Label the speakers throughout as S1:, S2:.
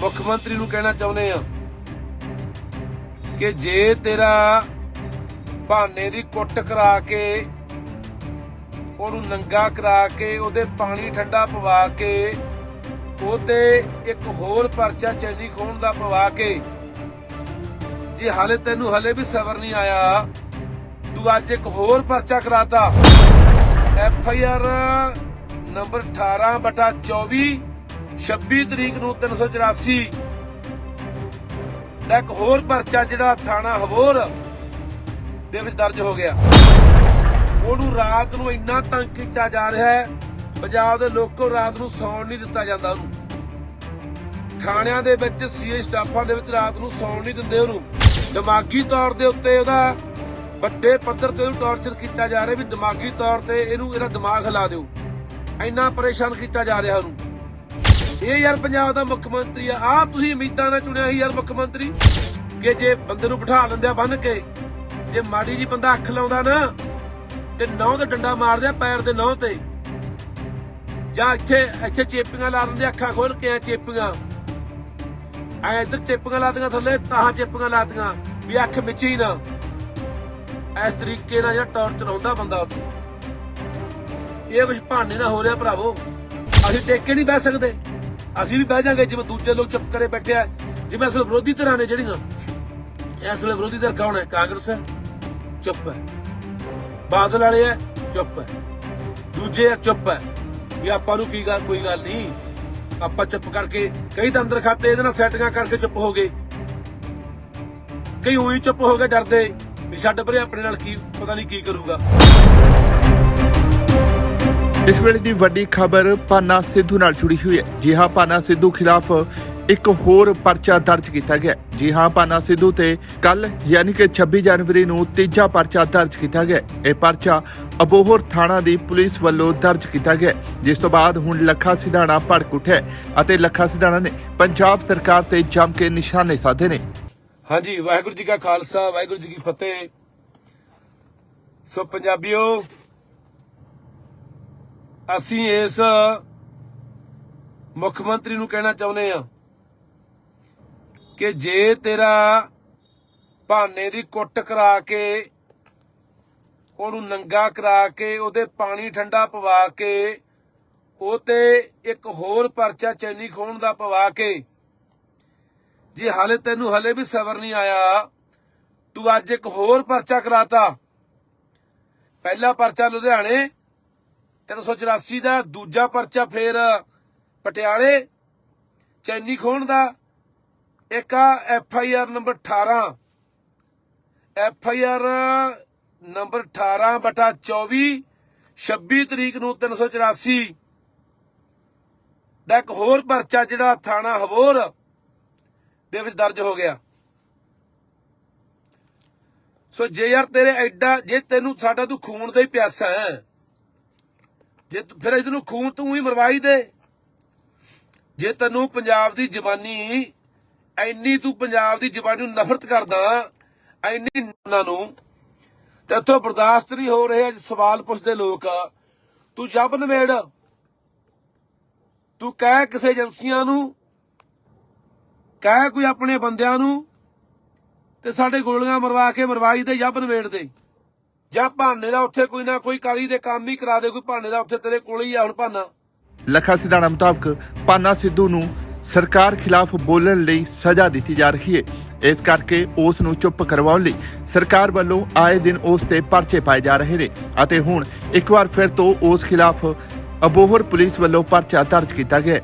S1: ਮੁੱਖ ਮੰਤਰੀ ਨੂੰ ਕਹਿਣਾ ਚਾਹੁੰਦੇ ਆ ਕਿ ਜੇ ਤੇਰਾ ਬਹਾਨੇ ਦੀ ਕੁੱਟ ਕਰਾ ਕੇ, ਉਹਨੂੰ ਨੰਗਾ ਕਰਾ ਕੇ, ਉਹਦੇ ਪਾਣੀ ਠੰਡਾ ਪਵਾ ਕੇ ਉਹ ਤੇ ਇੱਕ ਹੋਰ ਪਰਚਾ ਚੈਨੀ ਖੋਣ ਦਾ ਪਵਾ ਕੇ, ਜੇ ਹਾਲੇ ਤੈਨੂੰ ਹਲੇ ਵੀ ਸਬਰ ਨਹੀਂ ਆਇਆ, ਤੂੰ ਅੱਜ ਇੱਕ ਹੋਰ ਪਰਚਾ ਕਰਾਤਾ। ਐਫ ਆਈ ਆਰ ਨੰਬਰ 18 ਬਟਾ 24 26 ਤਰੀਕ ਨੂੰ 384 ਦਾ ਇੱਕ ਹੋਰ ਪਰਚਾ ਜਿਹੜਾ ਥਾਣਾ ਹਵੋਰ ਦੇ ਵਿੱਚ ਦਰਜ ਹੋ ਗਿਆ। ਉਹਨੂੰ ਰਾਤ ਨੂੰ ਇੰਨਾ ਤੰਗ ਕੀਤਾ ਜਾ ਰਿਹਾ ਹੈ, ਪੰਜਾਬ ਦੇ ਲੋਕੋ ਰਾਤ ਨੂੰ ਸੌਣ ਨਹੀਂ ਦਿੱਤਾ ਜਾਂਦਾ ਉਹਨੂੰ। ਥਾਣਿਆਂ ਦੇ ਵਿੱਚ ਸੀਏ ਸਟਾਫਾਂ ਦੇ ਵਿੱਚ ਰਾਤ ਨੂੰ ਸੌਣ ਨਹੀਂ ਦਿੰਦੇ ਉਹਨੂੰ। ਦਿਮਾਗੀ ਤੌਰ ਦੇ ਉੱਤੇ ਉਹਦਾ ਵੱਡੇ ਪੱਧਰ ਤੇ ਉਹਨੂੰ ਟੌਰਚਰ ਕੀਤਾ ਜਾ ਰਿਹਾ ਵੀ ਦਿਮਾਗੀ ਤੌਰ ਤੇ ਇਹਨੂੰ ਇਹਦਾ ਦਿਮਾਗ ਹਿਲਾ ਦਿਓ। ਇੰਨਾ ਪਰੇਸ਼ਾਨ ਕੀਤਾ ਜਾ ਰਿਹਾ ਉਹਨੂੰ। ਇਹ ਯਾਰ ਪੰਜਾਬ ਦਾ ਮੁੱਖ ਮੰਤਰੀ ਆ। ਆ ਤੁਸੀਂ ਉਮੀਦਾਂ ਨਾਲ ਚੁਣਿਆ ਸੀ ਯਾਰ ਮੁੱਖ ਮੰਤਰੀ ਕਿ ਜੇ ਬੰਦੇ ਨੂੰ ਬਿਠਾ ਲੈਂਦੇ ਆ ਬੰਨ ਕੇ, ਜੇ ਮਾੜੀ ਜੀ ਬੰਦਾ ਅੱਖ ਲਾਉਂਦਾ ਨਾ, ਤੇ ਨੌ ਤੇ ਡੰਡਾ ਮਾਰਦੇ ਆ ਪੈਰ ਦੇ ਨੌ ਤੇ। ਜਾਂ ਇੱਥੇ ਇੱਥੇ ਚੇਪੀਆਂ ਲਾ ਦਿੰਦੇ ਅੱਖਾਂ ਖੋਲ ਕੇ ਆ ਚੇਪੀਆਂ। ਐ ਇੱਧਰ ਚੇਪੀਆਂ ਲਾਤੀਆਂ ਥੱਲੇ ਤਾਂ ਚੇਪੀਆਂ ਲਾਤੀਆਂ ਵੀ ਅੱਖ ਮਿਚੀ ਨਾ। ਇਸ ਤਰੀਕੇ ਨਾਲ ਜਿਹੜਾ ਟੌਰਚਰ ਹੁੰਦਾ ਬੰਦਾ ਉੱਥੇ। ਇਹ ਕੁਝ ਭਾਣੇ ਨਾਲ ਹੋ ਰਿਹਾ ਭਰਾਵੋ। ਅਸੀਂ ਟੇਕੇ ਨਹੀਂ ਬਹਿ ਸਕਦੇ। ਅਸੀਂ ਵੀ ਬਹਿ ਜਾਾਂਗੇ, ਜਿਵੇਂ ਦੂਜੇ ਲੋਕ ਚੁੱਪ ਕਰੇ ਬੈਠੇ ਆ। ਜਿਵੇਂ ਅਸਲ ਵਿਰੋਧੀ ਧਿਰਾਂ ਨੇ ਜਿਹੜੀਆਂ, ਇਹ ਅਸਲ ਵਿਰੋਧੀ ਧਿਰ ਕੌਣ ਹੈ? ਕਾਂਗਰਸ ਹੈ, ਚੁੱਪ ਹੈ। ਬਾਦਲ ਵਾਲੇ ਹੈ, ਚੁੱਪ ਹੈ। ਦੂਜੇ ਆ ਚੁੱਪ ਹੈ। ਵੀ ਆਪਾਂ ਨੂੰ ਕੀ ਗੱਲ, ਕੋਈ ਗੱਲ ਨਹੀਂ। ਆਪਾਂ ਚੁੱਪ ਕਰਕੇ, ਕਈ ਤਾਂ ਅੰਦਰ ਖਾਤੇ, ਇਹਦੇ ਨਾਲ ਸੈਟਿੰਗਾਂ ਕਰਕੇ ਚੁੱਪ ਹੋ ਗਏ। ਕਈ ਉਹੀ ਚੁੱਪ ਹੋ ਗਏ ਡਰਦੇ, ਵੀ ਛੱਡ ਪਰੇ ਆਪਣੇ ਨਾਲ ਕੀ, ਪਤਾ ਨਹੀਂ ਕੀ ਕਰੂਗਾ।
S2: ਇਸ ਵੇਲੇ ਦੀ ਵੱਡੀ ਖਬਰ ਪਾਨਾ ਸਿੱਧੂ ਨਾਲ ਜੁੜੀ ਹੋਈ ਹੈ। ਜੀ ਹਾਂ, ਪਾਨਾ ਸਿੱਧੂ ਖਿਲਾਫ ਇੱਕ ਹੋਰ ਪਰਚਾ ਦਰਜ ਕੀਤਾ ਗਿਆ ਜੀ ਹਾਂ, ਪਾਨਾ ਸਿੱਧੂ ਤੇ ਕੱਲ ਯਾਨੀ ਕਿ 26 ਜਨਵਰੀ ਨੂੰ ਤੀਜਾ ਪਰਚਾ ਦਰਜ ਕੀਤਾ ਗਿਆ ਇਹ ਪਰਚਾ ਅਬੋਹਰ ਥਾਣਾ ਦੀ ਪੁਲਿਸ ਵੱਲੋਂ ਦਰਜ ਕੀਤਾ ਗਿਆ ਜਿਸ ਤੋਂ ਬਾਅਦ ਹੁਣ ਲੱਖਾ ਸਿਧਾਣਾ ਭੜਕ ਉੱਠਿਆ ਅਤੇ ਲੱਖਾ ਸਿਧਾਣਾ ਨੇ ਪੰਜਾਬ ਸਰਕਾਰ ਤੇ ਜੰਮ ਕੇ ਨਿਸ਼ਾਨੇ ਸਾਧੇ ਨੇ।
S1: ਹਾਂਜੀ, ਵਾਹਿਗੁਰੂ ਜੀ ਕਾ ਖਾਲਸਾ, ਵਾਹਿਗੁਰੂ ਜੀ ਕੀ ਫਤਿਹ। ਸੋ ਪੰਜਾਬੀਓ ਅਸੀਂ ਇਸ ਮੁੱਖ ਮੰਤਰੀ ਨੂੰ ਕਹਿਣਾ ਚਾਹੁੰਦੇ ਆ ਕਿ ਜੇ ਤੇਰਾ ਬਹਾਨੇ ਦੀ ਕੁੱਟ ਕਰਾ ਕੇ, ਉਹਨੂੰ ਨੰਗਾ ਕਰਾ ਕੇ, ਉਹਦੇ ਪਾਣੀ ਠੰਡਾ ਪਵਾ ਕੇ, ਉਹ ਤੇ ਇੱਕ ਹੋਰ ਪਰਚਾ ਚੈਨੀ ਖੋਣ ਦਾ ਪਵਾ ਕੇ, ਜੇ ਹਾਲੇ ਤੈਨੂੰ ਹਲੇ ਵੀ ਸਬਰ ਨਹੀਂ ਆਇਆ, ਤੂੰ ਅੱਜ ਇੱਕ ਹੋਰ ਪਰਚਾ ਕਰਾਤਾ। ਪਹਿਲਾ ਪਰਚਾ ਲੁਧਿਆਣੇ 384 ਦਾ, ਦੂਜਾ ਪਰਚਾ ਫੇਰ ਪਟਿਆਲੇ, ਚੈਨੀ ਖੋਣ ਦਾ, ਇੱਕ ਆ F I R number 18 F I R number 18 ਬਟਾ 24 26 ਤਰੀਕ ਨੂੰ 384 ਦਾ ਇੱਕ ਹੋਰ ਪਰਚਾ ਜਿਹੜਾ ਥਾਣਾ ਹਵੋਰ ਦੇ ਵਿੱਚ ਦਰਜ ਹੋ ਗਿਆ। ਸੋ ਜੇ ਯਾਰ ਤੇਰੇ ਐਡਾ, ਜੇ ਤੈਨੂੰ ਸਾਡਾ ਤੂੰ ਖੂਨ ਦਾ ਹੀ ਪਿਆਸਾ ਹੈ ਜੇ ਤੂੰ- ਫਿਰ ਇਹਨੂੰ ਖੂਨ ਤੂੰ ਹੀ ਮਰਵਾਈ ਦੇ। ਜੇ ਤੈਨੂੰ ਪੰਜਾਬ ਦੀ ਜਵਾਨੀ ਐਨੀ ਤੂੰ ਪੰਜਾਬ ਦੀ ਜਵਾਨੀ ਨੂੰ ਨਫ਼ਰਤ ਕਰਦਾ, ਐਨੀ ਉਹਨਾਂ ਨੂੰ, ਤੇ ਇੱਥੋਂ ਬਰਦਾਸ਼ਤ ਨਹੀਂ ਹੋ ਰਿਹਾ ਸਵਾਲ ਪੁੱਛਦੇ ਲੋਕ, ਤੂੰ ਜੱਬ ਨਵੇੜ ਤੂੰ ਕਹਿ ਕਿਸੇ ਏਜੰਸੀਆਂ ਨੂੰ, ਕਹਿ ਕੋਈ ਆਪਣੇ ਬੰਦਿਆਂ ਨੂੰ, ਤੇ ਸਾਡੇ ਗੋਲੀਆਂ ਮਰਵਾ ਕੇ ਮਰਵਾਈ ਦੇ ਜੱਬ ਨਵੇੜ ਦੇ ਜਾਂ ਭਾਨੇ ਦਾ ਉੱਥੇ ਕੋਈ ਨਾ ਕੋਈ ਕਾਲੀ ਦੇ ਕੰਮ ਹੀ ਕਰਾ ਦੇ ਕੋਈ ਭਾਨੇ ਦਾ ਉੱਥੇ ਤੇਰੇ ਕੋਲ ਹੀ ਆ ਹੁਣ ਭਾਨਾ।
S2: ਲੱਖਾ ਸਿਧਾਣਾ ਮੁਤਾਬਕ ਪਾਨਾ ਸਿੱਧੂ ਨੂੰ ਸਰਕਾਰ ਖਿਲਾਫ ਬੋਲਣ ਲਈ ਸਜ਼ਾ ਦਿੱਤੀ ਜਾ ਰਹੀ ਹੈ। ਇਸ ਕਰਕੇ ਉਸ ਨੂੰ ਚੁੱਪ ਕਰਵਾਉਣ ਲਈ ਸਰਕਾਰ ਵੱਲੋਂ ਆਏ ਦਿਨ ਉਸ ਤੇ ਪਰਚੇ ਪਾਏ ਜਾ ਰਹੇ ਨੇ ਅਤੇ ਹੁਣ ਇੱਕ ਵਾਰ ਫਿਰ ਤੋਂ ਉਸ ਖਿਲਾਫ ਅਬੋਹਰ ਪੁਲਿਸ ਵੱਲੋਂ ਪਰਚਾ ਦਰਜ ਕੀਤਾ ਗਿਆ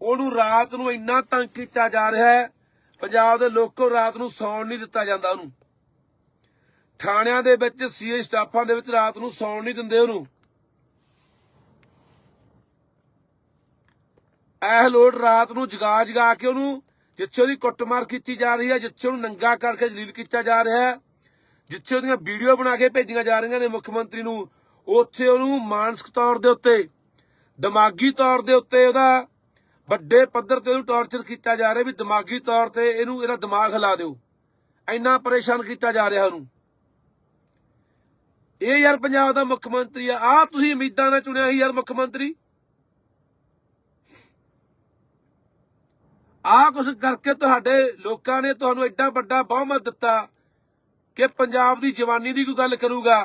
S1: ਉਹਨੂੰ ਰਾਤ ਨੂੰ ਇੰਨਾ ਤੰਗ ਕੀਤਾ ਜਾ ਰਿਹਾ ਹੈ ਪੰਜਾਬ ਦੇ ਲੋਕੋ ਰਾਤ ਨੂੰ ਸੌਣ ਨਹੀਂ ਦਿੱਤਾ ਜਾਂਦਾ ਉਹਨੂੰ। ਥਾਣਿਆਂ ਦੇ ਵਿੱਚ ਸੀਏ ਸਟਾਫਾਂ ਦੇ ਵਿੱਚ ਰਾਤ ਨੂੰ ਸੌਣ ਨਹੀਂ ਦਿੰਦੇ ਉਹਨੂੰ। ਇਹ ਲੋੜ ਰਾਤ ਨੂੰ ਜਗਾ ਜਗਾ ਕੇ ਉਹਨੂੰ, ਜਿੱਥੇ ਉਹਦੀ ਕੁੱਟਮਾਰ ਕੀਤੀ ਜਾ ਰਹੀ ਹੈ, ਜਿੱਥੇ ਉਹਨੂੰ ਨੰਗਾ ਕਰਕੇ ਜਲੀਲ ਕੀਤਾ ਜਾ ਰਿਹਾ ਹੈ, ਜਿੱਥੇ ਉਹਦੀਆਂ ਵੀਡੀਓ ਬਣਾ ਕੇ ਭੇਜੀਆਂ ਜਾ ਰਹੀਆਂ ਨੇ ਮੁੱਖ ਮੰਤਰੀ ਨੂੰ, ਉੱਥੇ ਉਹਨੂੰ ਮਾਨਸਿਕ ਤੌਰ ਦੇ ਉੱਤੇ, ਦਿਮਾਗੀ ਤੌਰ ਦੇ ਉੱਤੇ ਉਹਦਾ ਵੱਡੇ ਪੱਧਰ ਤੇ ਉਹਨੂੰ ਟੌਰਚਰ ਕੀਤਾ ਜਾ ਰਿਹਾ ਵੀ ਦਿਮਾਗੀ ਤੌਰ ਤੇ ਇਹਨੂੰ, ਇਹਦਾ ਦਿਮਾਗ ਹਿਲਾ ਦਿਓ। ਇੰਨਾ ਪਰੇਸ਼ਾਨ ਕੀਤਾ ਜਾ ਰਿਹਾ ਉਹਨੂੰ। ਇਹ ਯਾਰ ਪੰਜਾਬ ਦਾ ਮੁੱਖ ਮੰਤਰੀ ਆ। ਆ ਤੁਸੀਂ ਉਮੀਦਾਂ ਨਾਲ ਚੁਣਿਆ ਸੀ ਯਾਰ ਮੁੱਖ ਮੰਤਰੀ। ਆਹ ਕੁਛ ਕਰਕੇ ਤੁਹਾਡੇ ਲੋਕਾਂ ਨੇ ਤੁਹਾਨੂੰ ਐਡਾ ਵੱਡਾ ਬਹੁਮਤ ਦਿੱਤਾ ਕਿ ਪੰਜਾਬ ਦੀ ਜਵਾਨੀ ਦੀ ਕੋਈ ਗੱਲ ਕਰੂਗਾ,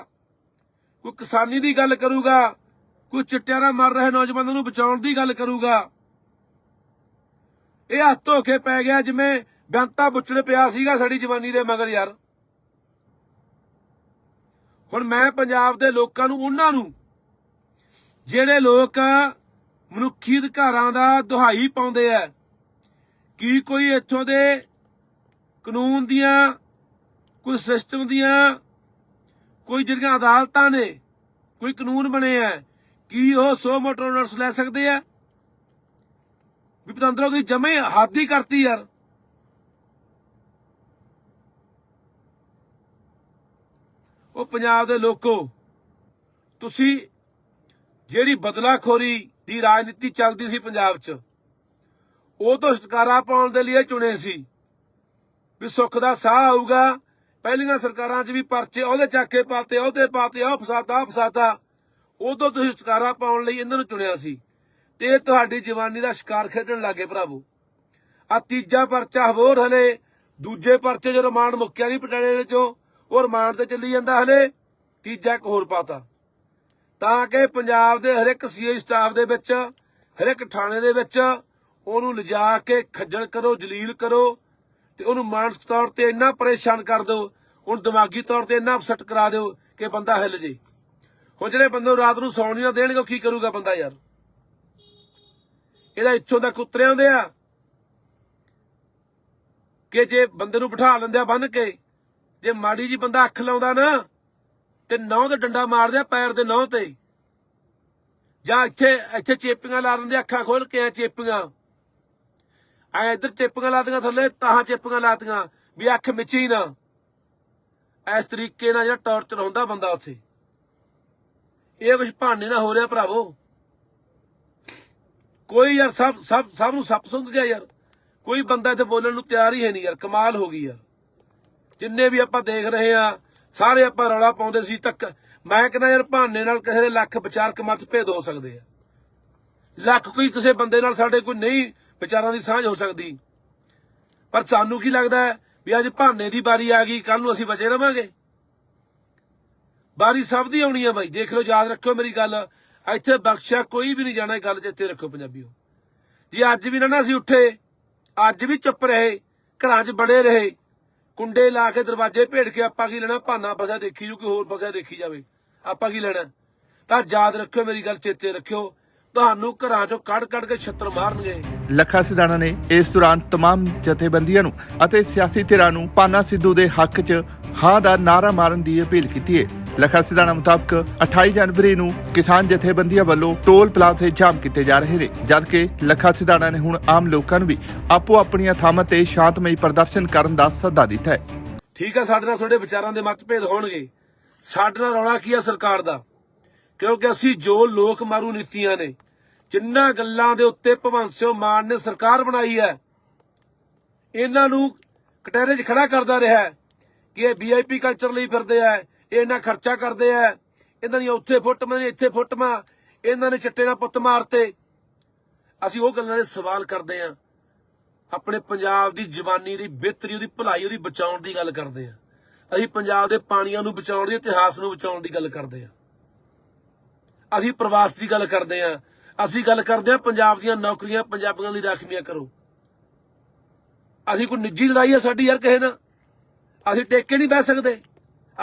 S1: ਕੋਈ ਕਿਸਾਨੀ ਦੀ ਗੱਲ ਕਰੂਗਾ, ਕੋਈ ਚਿੱਟਿਆਂ ਨਾਲ ਮਰ ਰਹੇ ਨੌਜਵਾਨਾਂ ਨੂੰ ਬਚਾਉਣ ਦੀ ਗੱਲ ਕਰੂਗਾ। ਇਹ ਹੱਥ ਧੋਖੇ ਪੈ ਗਿਆ ਜਿਵੇਂ ਬੈਂਤਾ ਬੁੱਚੜ ਪਿਆ ਸੀਗਾ ਸਾਡੀ ਜਵਾਨੀ ਦੇ ਮਗਰ ਯਾਰ। ਹੁਣ ਮੈਂ ਪੰਜਾਬ ਦੇ ਲੋਕਾਂ ਨੂੰ, ਉਹਨਾਂ ਨੂੰ, ਜਿਹੜੇ ਲੋਕ ਮਨੁੱਖੀ ਅਧਿਕਾਰਾਂ ਦਾ ਦੁਹਾਈ ਪਾਉਂਦੇ ਆ, ਕੀ ਕੋਈ ਇੱਥੋਂ ਦੇ ਕਾਨੂੰਨ ਦੀਆਂ, ਕੋਈ ਸਿਸਟਮ ਦੀਆਂ, ਕੋਈ ਜਿਹੜੀਆਂ ਅਦਾਲਤਾਂ ਨੇ, ਕੋਈ ਕਾਨੂੰਨ ਬਣੇ ਆ, ਕੀ ਉਹ 100 ਮੋਟਰ ਨੋਟਸ ਲੈ ਸਕਦੇ ਆ? ਵੀ ਪਤੰਦਰ ਉਹਦੀ ਜਮੇ ਹੱਦ ਹੀ ਕਰਤੀ ਯਾਰ। ਉਹ ਪੰਜਾਬ ਦੇ ਲੋਕੋ, ਤੁਸੀਂ ਜਿਹੜੀ ਬਦਲਾਖੋਰੀ ਦੀ ਰਾਜਨੀਤੀ ਚੱਲਦੀ ਸੀ ਪੰਜਾਬ 'ਚ, ਉਹ ਤੋਂ ਛੁਟਕਾਰਾ ਪਾਉਣ ਦੇ ਲਈ ਇਹ ਚੁਣੇ ਸੀ ਵੀ ਸੁੱਖ ਦਾ ਸਾਹ ਆਊਗਾ। ਪਹਿਲੀਆਂ ਸਰਕਾਰਾਂ 'ਚ ਵੀ ਪਰਚੇ ਉਹਦੇ ਚੱਕ ਕੇ ਪਾਤੇ, ਉਹਦੇ ਪਾਤੇ ਉਹ ਫਸਾਦਾ ਉਹ ਫਸਾਦਾ ਉਦੋਂ ਤੁਸੀਂ ਛੁਟਕਾਰਾ ਪਾਉਣ ਲਈ ਇਹਨਾਂ ਨੂੰ ਚੁਣਿਆ ਸੀ। ਤੇ ਇਹ ਤੁਹਾਡੀ ਜਵਾਨੀ ਦਾ ਸ਼ਿਕਾਰ ਖੇਡਣ ਲੱਗੇ ਭਰਾਵੋ। ਆ ਤੀਜਾ ਪਰਚਾ ਹੋਰ ਹਲੇ, ਦੂਜੇ ਪਰਚੇ ਜਦੋਂ ਰਿਮਾਂਡ ਮੁੱਕਿਆ ਨਹੀਂ ਪਟਿਆਲੇ ਦੇ ਚੋਂ ਉਹ ਰਿਮਾਂਡ ਤੇ ਚੱਲੀ ਜਾਂਦਾ ਹਲੇ, ਤੀਜਾ ਇੱਕ ਹੋਰ ਪਾਤਾ। ਤਾਂ ਕਿ ਪੰਜਾਬ ਦੇ ਹਰ ਇੱਕ ਸੀਏ ਸਟਾਫ ਦੇ ਵਿੱਚ ਹਰ ਇੱਕ ਥਾਣੇ ਦੇ ਵਿੱਚ ਉਹਨੂੰ ਲਿਜਾ ਕੇ ਖੱਜਲ ਕਰੋ, ਜਲੀਲ ਕਰੋ ਤੇ ਉਹਨੂੰ ਮਾਨਸਿਕ ਤੌਰ ਤੇ ਇੰਨਾ ਪਰੇਸ਼ਾਨ ਕਰ ਦਿਓ ਉਹਨੂੰ ਦਿਮਾਗੀ ਤੌਰ ਤੇ ਇੰਨਾ ਅਪਸੈਟ ਕਰਾ ਦਿਓ ਕਿ ਬੰਦਾ ਹਿੱਲ ਜੇ। ਹੁਣ ਜਿਹੜੇ ਬੰਦੇ ਨੂੰ ਰਾਤ ਨੂੰ ਸੌਣ ਨਹੀਂ ਦੇਣਗੇ, ਉਹ ਕੀ ਕਰੂਗਾ ਬੰਦਾ ਯਾਰ? ਇਹਦਾ ਇੱਥੋਂ ਤੱਕ ਉਤਰੇ ਹੁੰਦੇ ਆ ਕਿ ਜੇ ਬੰਦੇ ਨੂੰ ਬਿਠਾ ਲੈਂਦੇ ਆ ਬੰਨ ਕੇ ਜੇ ਮਾੜੀ ਜੀ ਬੰਦਾ ਅੱਖ ਲਾਉਂਦਾ ਨਾ, ਤੇ ਨਹੁੰ ਤੇ ਡੰਡਾ ਮਾਰਦੇ ਆ ਪੈਰ ਦੇ ਨਹੁੰ ਤੇ ਜਾਂ ਇੱਥੇ ਇੱਥੇ ਚੇਪੀਆਂ ਲਾ ਦਿੰਦੇ ਅੱਖਾਂ ਖੋਲ ਕੇ ਆ ਚੇਪੀਆਂ। ਐ ਇੱਧਰ ਚੇਪੀਆਂ ਲਾਤੀਆਂ ਥੱਲੇ ਤਾਹਾਂ ਚੇਪੀਆਂ ਲਾਤੀਆਂ ਵੀ ਅੱਖ ਮਿਚੀ ਨਾ। ਇਸ ਤਰੀਕੇ ਨਾਲ ਜਿਹੜਾ ਟਾਰਚਰ ਹੁੰਦਾ ਬੰਦਾ ਉੱਥੇ। ਇਹ ਕੁਝ ਭਾਣੇ ਨਾ ਹੋ ਰਿਹਾ ਭਰਾਵੋ। ਕੋਈ ਯਾਰ ਸਭ ਸਭ ਸਭ ਨੂੰ ਸੱਪ ਸੁੰਘ ਗਿਆ ਯਾਰ। ਕੋਈ ਬੰਦਾ ਇੱਥੇ ਬੋਲਣ ਨੂੰ ਤਿਆਰ ਹੀ ਹੈ ਨਹੀਂ ਯਾਰ, ਕਮਾਲ ਹੋ ਗਈ ਯਾਰ। ਜਿੰਨੇ ਵੀ ਆਪਾਂ ਦੇਖ ਰਹੇ ਆ ਸਾਰੇ ਆਪਾਂ ਰੌਲਾ ਪਾਉਂਦੇ ਸੀ, ਤੱਕ ਮੈਂ ਕਹਿੰਦਾ ਯਾਰ ਬਹਾਨੇ ਨਾਲ ਕਿਸੇ ਦੇ ਲੱਖ ਵਿਚਾਰਕ ਮਤਭੇਦ ਹੋ ਸਕਦੇ ਆ। ਲੱਖ ਕੋਈ ਕਿਸੇ ਬੰਦੇ ਨਾਲ ਸਾਡੇ ਕੋਈ ਨਹੀਂ ਵਿਚਾਰਾਂ ਦੀ ਸਾਂਝ ਹੋ ਸਕਦੀ। ਪਰ ਸਾਨੂੰ ਕੀ ਲੱਗਦਾ ਵੀ ਅੱਜ ਬਹਾਨੇ ਦੀ ਵਾਰੀ ਆ ਗਈ ਕੱਲ ਨੂੰ ਅਸੀਂ ਬਚੇ ਰਵਾਂਗੇ? ਵਾਰੀ ਸਭ ਦੀ ਆਉਣੀ ਆ ਬਾਈ, ਦੇਖ ਲਓ, ਯਾਦ ਰੱਖਿਓ ਮੇਰੀ ਗੱਲ। ਇੱਥੇ ਬਖਸ਼ਿਆ ਕੋਈ ਵੀ ਨਹੀਂ ਜਾਣਾ, ਇਹ ਗੱਲ ਜਿੱਤੇ ਰੱਖੋ ਪੰਜਾਬੀਓ। ਜੇ ਅੱਜ ਵੀ ਨਾ ਨਾ ਅਸੀਂ ਉੱਠੇ, ਅੱਜ ਵੀ ਚੁੱਪ ਰਹੇ, ਘਰਾਂ 'ਚ ਬੜੇ ਰਹੇ ਕੁੰਡੇ ਲਾ ਕੇ ਦਰਵਾਜ਼ੇ ਭੇੜ ਕੇ ਆਪਾਂ ਕੀ ਲੈਣਾ ਭਾਨਾ ਫਸਿਆ ਦੇਖੀ ਜੂ ਕੋਈ ਹੋਰ ਫਸਿਆ ਦੇਖੀ ਜਾਵੇ ਆਪਾਂ ਕੀ ਲੈਣਾ ਤਾਂ ਯਾਦ ਰੱਖਿਓ ਮੇਰੀ ਗੱਲ ਚੇਤੇ ਰੱਖਿਓ ਤੁਹਾਨੂੰ ਘਰਾਂ 'ਚੋਂ ਕੱਢ ਕੱਢ ਕੇ ਛੱਤਰ ਮਾਰਨਗੇ
S2: ਲੱਖਾ ਸਿਧਾਣਾ ਨੇ ਇਸ ਦੌਰਾਨ तमाम ਜਥੇਬੰਦੀਆਂ ਨੂੰ ਅਤੇ ਸਿਆਸੀ ਧਿਰਾਂ ਨੂੰ ਪਾਨਾ ਸਿੱਧੂ ਦੇ ਹੱਕ 'ਚ ਹਾਂ ਦਾ ਨਾਰਾ ਮਾਰਨ ਦੀ ਅਪੀਲ ਕੀਤੀ ਹੈ ਲੱਖਾ ਸਿਧਾਣਾ ਮੁਤਾਬਕ 28 ਜਨਵਰੀ ਨੂੰ ਕਿਸਾਨ ਜਥੇਬੰਦੀਆਂ ਵੱਲੋਂ ਟੋਲ ਪਲਾਜ਼ੇ ਜਾਮ ਕੀਤੇ ਜਾ ਰਹੇ ਨੇ, ਜਦਕਿ ਲੱਖਾ ਸਿਧਾਣਾ ਨੇ ਹੁਣ ਆਮ ਲੋਕਾਂ ਨੂੰ ਵੀ ਆਪੋ ਆਪਣੀਆਂ ਥਾਵਾਂ ਤੇ ਸ਼ਾਂਤਮਈ ਪ੍ਰਦਰਸ਼ਨ ਕਰਨ ਦਾ ਸੱਦਾ ਦਿੱਤਾ ਹੈ।
S1: ਠੀਕ ਹੈ ਸਾਡੇ ਨਾਲ ਤੁਹਾਡੇ ਵਿਚਾਰਾਂ ਦੇ ਮਤਭੇਦ ਹੋਣਗੇ। ਸਾਡੇ ਨਾਲ ਰੌਲਾ ਕੀ ਹੈ ਸਰਕਾਰ ਦਾ? ਕਿਉਂਕਿ ਅਸੀਂ ਜੋ ਲੋਕ ਮਾਰੂ ਨੀਤੀਆਂ ਨੇ, ਜਿੰਨਾ ਗੱਲਾਂ ਦੇ ਉੱਤੇ ਭਗਵੰਤ ਸਿੰਘ ਮਾਨ ਨੇ ਸਰਕਾਰ ਬਣਾਈ ਹੈ, ਇਹਨਾਂ ਨੂੰ ਕਟਹਿਰੇ 'ਚ ਖੜਾ ਕਰਦਾ ਰਿਹਾ ਹੈ ਕਿ ਇਹ ਵੀਆਈਪੀ ਕਲਚਰ ਲਈ ਫਿਰਦੇ ਆ ਇਹ ਇਹਨਾਂ ਖਰਚਾ ਕਰਦੇ ਆ, ਇਹਨਾਂ ਦੀਆਂ ਉੱਥੇ ਫੁੱਟਮਾਂ ਨੇ ਇੱਥੇ ਫੁੱਟਮਾਂ ਇਹਨਾਂ ਨੇ ਚਿੱਟੇ ਨਾਲ ਪੁੱਤ ਮਾਰਤੇ। ਅਸੀਂ ਉਹ ਗੱਲਾਂ ਦੇ ਸਵਾਲ ਕਰਦੇ ਆ। ਆਪਣੇ ਪੰਜਾਬ ਦੀ ਜਵਾਨੀ ਦੀ, ਬਿਹਤਰੀ ਉਹਦੀ, ਭਲਾਈ ਉਹਦੀ ਬਚਾਉਣ ਦੀ ਗੱਲ ਕਰਦੇ ਆ। ਅਸੀਂ ਪੰਜਾਬ ਦੇ ਪਾਣੀਆਂ ਨੂੰ ਬਚਾਉਣ ਦੀ, ਇਤਿਹਾਸ ਨੂੰ ਬਚਾਉਣ ਦੀ ਗੱਲ ਕਰਦੇ ਆ। ਅਸੀਂ ਪ੍ਰਵਾਸ ਦੀ ਗੱਲ ਕਰਦੇ ਆ। ਅਸੀਂ ਗੱਲ ਕਰਦੇ ਆ, ਪੰਜਾਬ ਦੀਆਂ ਨੌਕਰੀਆਂ ਪੰਜਾਬੀਆਂ ਦੀ ਰਾਖਵੀਆਂ ਕਰੋ। ਅਸੀਂ ਕੋਈ ਨਿੱਜੀ ਲੜਾਈ ਆ ਸਾਡੀ ਯਾਰ ਕਹੇ ਨਾ ਅਸੀਂ ਟੇਕੇ ਨਹੀਂ ਬਹਿ ਸਕਦੇ।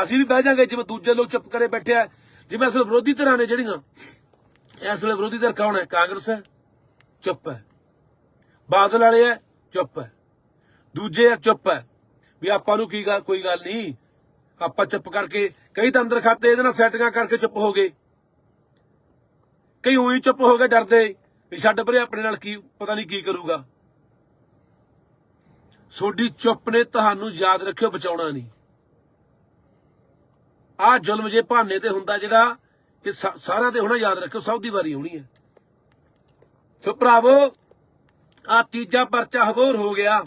S1: ਅਸੀਂ ਵੀ ਬਹਿ ਜਾਾਂਗੇ, ਜਿਵੇਂ ਦੂਜੇ ਲੋਕ ਚੁੱਪ ਕਰੇ ਬੈਠੇ ਆ। ਜਿਵੇਂ ਅਸਲ ਵਿਰੋਧੀ ਧਿਰਾਂ ਨੇ ਜਿਹੜੀਆਂ ਇਸ ਵੇਲੇ ਵਿਰੋਧੀ ਧਿਰ ਕੌਣ ਹੈ? ਕਾਂਗਰਸ ਹੈ, ਚੁੱਪ ਹੈ। ਬਾਦਲ ਵਾਲੇ ਹੈ, ਚੁੱਪ ਹੈ। ਦੂਜੇ ਹੈ, ਚੁੱਪ ਹੈ। ਵੀ ਆਪਾਂ ਨੂੰ ਕੀ ਗੱਲ, ਕੋਈ ਗੱਲ ਨਹੀਂ। ਆਪਾਂ ਚੁੱਪ ਕਰਕੇ, ਕਈ ਤਾਂ ਅੰਦਰ ਖਾਤੇ, ਇਹਦੇ ਨਾਲ ਸੈਟਿੰਗਾਂ ਕਰਕੇ ਚੁੱਪ ਹੋ ਗਏ। ਕਈ ਉਹੀ ਚੁੱਪ ਹੋ ਗਏ ਡਰਦੇ, ਵੀ ਛੱਡ ਪਰੇ ਆਪਣੇ ਨਾਲ ਕੀ, ਪਤਾ ਨਹੀਂ ਕੀ ਕਰੂਗਾ। ਸੋਡੀ ਚੁੱਪ ਨੇ, ਤੁਹਾਨੂੰ ਯਾਦ ਰੱਖਿਓ, ਬਚਾਉਣਾ ਨਹੀਂ। ਆ ਜ਼ੁਲਮ ਜੇ ਭਾਨੇ ਤੇ ਹੁੰਦਾ ਜਿਹੜਾ ਕਿ ਸਾ- ਤੇ ਹੁਣ ਯਾਦ ਰੱਖੋ ਸਭ ਦੀ ਵਾਰੀ ਆਉਣੀ ਹੈ। ਸੋ ਭਰਾਵੋ ਆ ਤੀਜਾ ਪਰਚਾ ਹਬੋਰ ਹੋ ਗਿਆ।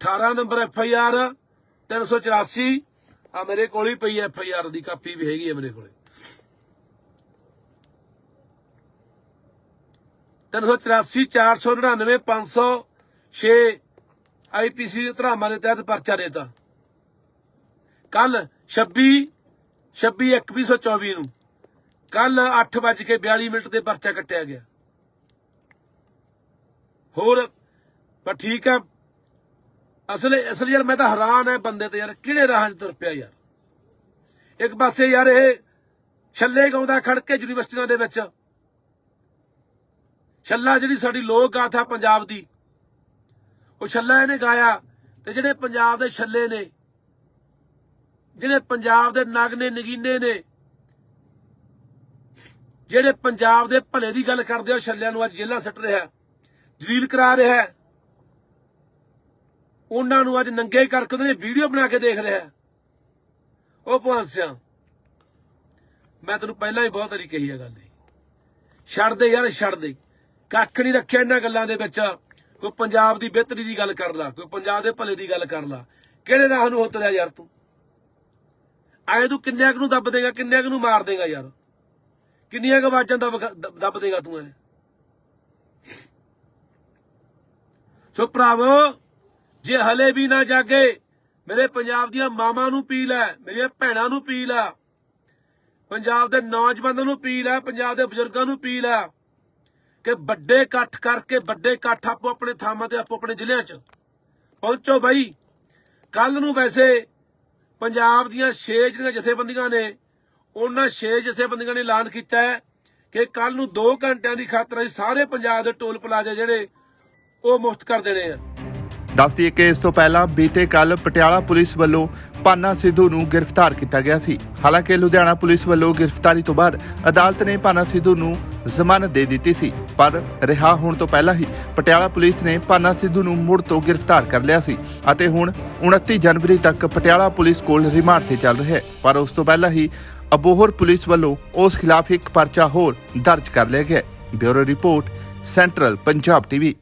S1: 18 ਨੰਬਰ ਐਫ ਆਈ ਆਰ 384 ਆ ਮੇਰੇ ਕੋਲ ਹੀ ਪਈ ਐਫ ਆਈ ਆਰ ਦੀ ਕਾਪੀ ਵੀ ਹੈਗੀ ਹੈ ਮੇਰੇ ਕੋਲੇ। 384 499 500 6 ਆਈਪੀਸੀ ਦੇ ਧਰਾਵਾਂ ਦੇ ਤਹਿਤ ਪਰਚਾ ਦੇਤਾ। ਕੱਲ 26 26 2124 ਨੂੰ। ਕੱਲ 8:42 ਮਿੰਟ ਤੇ ਪਰਚਾ ਕੱਟਿਆ ਗਿਆ। ਹੋਰ, ਪਰ ਠੀਕ ਆ। ਅਸਲ ਅਸਲ ਯਾਰ ਮੈਂ ਤਾਂ ਹੈਰਾਨ ਹੈ ਬੰਦੇ ਤੇ ਯਾਰ। ਕਿਹੜੇ ਰਾਹਾਂ 'ਚ ਤੁਰ ਪਿਆ ਯਾਰ? ਇੱਕ ਪਾਸੇ ਯਾਰ ਇਹ ਛੱਲੇ ਗਾਉਂਦਾ ਖੜ ਕੇ ਯੂਨੀਵਰਸਿਟੀਆਂ ਦੇ ਵਿੱਚ। ਛੱਲਾ ਜਿਹੜੀ ਸਾਡੀ ਲੋਕ ਗਾਥਾ ਪੰਜਾਬ ਦੀ, ਉਹ ਛੱਲਾ ਇਹਨੇ ਗਾਇਆ ਤੇ ਜਿਹੜੇ ਪੰਜਾਬ ਦੇ ਛੱਲੇ ਨੇ ਜਿਹੜੇ ਪੰਜਾਬ ਦੇ ਨਗ ਨੇ ਨਗੀਨੇ ਨੇ, ਜਿਹੜੇ ਪੰਜਾਬ ਦੇ ਭਲੇ ਦੀ ਗੱਲ ਕਰਦੇ ਆ, ਉਹ ਛੱਲਿਆਂ ਨੂੰ ਅੱਜ ਜੇਲ੍ਹਾਂ ਸੱਟ ਰਿਹਾ ਜਲੀਲ ਕਰਾ ਰਿਹਾ ਉਹਨਾਂ ਨੂੰ ਅੱਜ ਨੰਗੇ ਕਰਕੇ ਉਹਨੇ ਵੀਡੀਓ ਬਣਾ ਕੇ ਦੇਖ ਰਿਹਾ ਹੈ। ਉਹ ਭਾਂਸਿਆ ਮੈਂ ਤੈਨੂੰ ਪਹਿਲਾਂ ਹੀ ਬਹੁਤ ਵਾਰੀ ਕਹੀ ਹੈ ਗੱਲ ਇਹ ਛੱਡ ਦੇ ਯਾਰ, ਛੱਡ ਦੇ। ਕੱਖ ਨਹੀਂ ਰੱਖਿਆ ਇਹਨਾਂ ਗੱਲਾਂ ਦੇ ਵਿੱਚ। ਕੋਈ ਪੰਜਾਬ ਦੀ ਬਿਹਤਰੀ ਦੀ ਗੱਲ ਕਰ ਲਾ, ਕੋਈ ਪੰਜਾਬ ਦੇ ਭਲੇ ਦੀ ਗੱਲ ਕਰ ਲਾ। ਕਿਹੜੇ ਰਾਹ ਨੂੰ ਉਤਰਿਆ ਯਾਰ ਤੂੰ? ਆਏ ਤੂੰ ਕਿੰਨਿਆਂ ਕੁ ਨੂੰ ਦੱਬ ਦੇਗਾ ਕਿੰਨਿਆਂ ਕੁ ਨੂੰ ਮਾਰ ਦੇਗਾ ਯਾਰ? ਕਿੰਨੀਆਂ ਕੁ ਆਵਾਜ਼ਾਂ ਦੱਬ ਦੱਬ- ਦੇਗਾ ਤੂੰ ਐ? ਸੋ ਭਰਾਵੋ, ਜੇ ਹਲੇ ਵੀ ਨਾ ਜਾਗੇ, ਮੇਰੇ ਪੰਜਾਬ ਦੀਆਂ ਮਾਵਾਂ ਨੂੰ ਪੀ ਹੈ ਮੇਰੀਆਂ ਭੈਣਾਂ ਨੂੰ ਪੀ ਲੈ ਪੰਜਾਬ ਦੇ ਨੌਜਵਾਨਾਂ ਨੂੰ ਪੀ ਹੈ ਪੰਜਾਬ ਦੇ ਬਜ਼ੁਰਗਾਂ ਨੂੰ ਪੀ ਹੈ ਕਿ ਵੱਡੇ ਇਕੱਠ ਕਰਕੇ ਵੱਡੇ ਇਕੱਠ ਆਪੋ ਆਪਣੇ ਥਾਵਾਂ ਤੇ, ਆਪੋ ਆਪਣੇ ਜ਼ਿਲ੍ਹਿਆਂ 'ਚ ਪਹੁੰਚੋ ਬਾਈ। ਕੱਲ ਨੂੰ ਵੈਸੇ ਪੰਜਾਬ ਦੀਆਂ 6 ਜਿਹੜੀਆਂ ਜਥੇਬੰਦੀਆਂ ਨੇ, ਉਹਨਾਂ 6 ਜਥੇਬੰਦੀਆਂ ਨੇ ਐਲਾਨ ਕੀਤਾ ਹੈ ਕਿ ਕੱਲ ਨੂੰ 2 ਘੰਟਿਆਂ ਦੀ ਖਾਤਰ ਅਸੀਂ ਸਾਰੇ ਪੰਜਾਬ ਦੇ ਟੋਲ ਪਲਾਜ਼ਾ ਜਿਹੜੇ, ਉਹ ਮੁਫਤ ਕਰ ਦੇਣੇ ਆ।
S2: ਦੱਸ ਦਈਏ ਕਿ ਇਸ ਤੋਂ ਪਹਿਲਾਂ ਬੀਤੇ ਕੱਲ ਪਟਿਆਲਾ ਪੁਲਿਸ ਵੱਲੋਂ ਪਾਨਾ ਸਿੱਧੂ ਨੂੰ ਗ੍ਰਿਫਤਾਰ ਕੀਤਾ ਗਿਆ ਸੀ। ਹਾਲਾਂਕਿ ਲੁਧਿਆਣਾ ਪੁਲਿਸ ਵੱਲੋਂ ਗ੍ਰਿਫਤਾਰੀ ਤੋਂ ਬਾਅਦ ਅਦਾਲਤ ਨੇ ਪਾਨਾ ਸਿੱਧੂ ਨੂੰ ਜ਼ਮਾਨਤ ਦੇ ਦਿੱਤੀ ਸੀ। ਪਰ ਰਿਹਾ ਹੋਣ ਤੋਂ ਪਹਿਲਾਂ ਹੀ ਪਟਿਆਲਾ ਪੁਲਿਸ ਨੇ ਪਾਨਾ ਸਿੱਧੂ ਨੂੰ ਮੁੜ ਤੋਂ ਗ੍ਰਿਫਤਾਰ ਕਰ ਲਿਆ ਸੀ ਅਤੇ ਹੁਣ 29 ਜਨਵਰੀ ਤੱਕ ਪਟਿਆਲਾ ਪੁਲਿਸ ਕੋਲ ਰਿਮਾਂਡ ਤੇ ਚੱਲ ਰਿਹਾ ਹੈ। ਪਰ ਉਸ ਤੋਂ ਪਹਿਲਾਂ ਹੀ ਅਬੋਹਰ ਪੁਲਿਸ ਵੱਲੋਂ ਉਸ ਖਿਲਾਫ ਇੱਕ ਪਰਚਾ ਹੋਰ ਦਰਜ ਕਰ ਲਿਆ ਗਿਆ bureau report, central Punjab TV.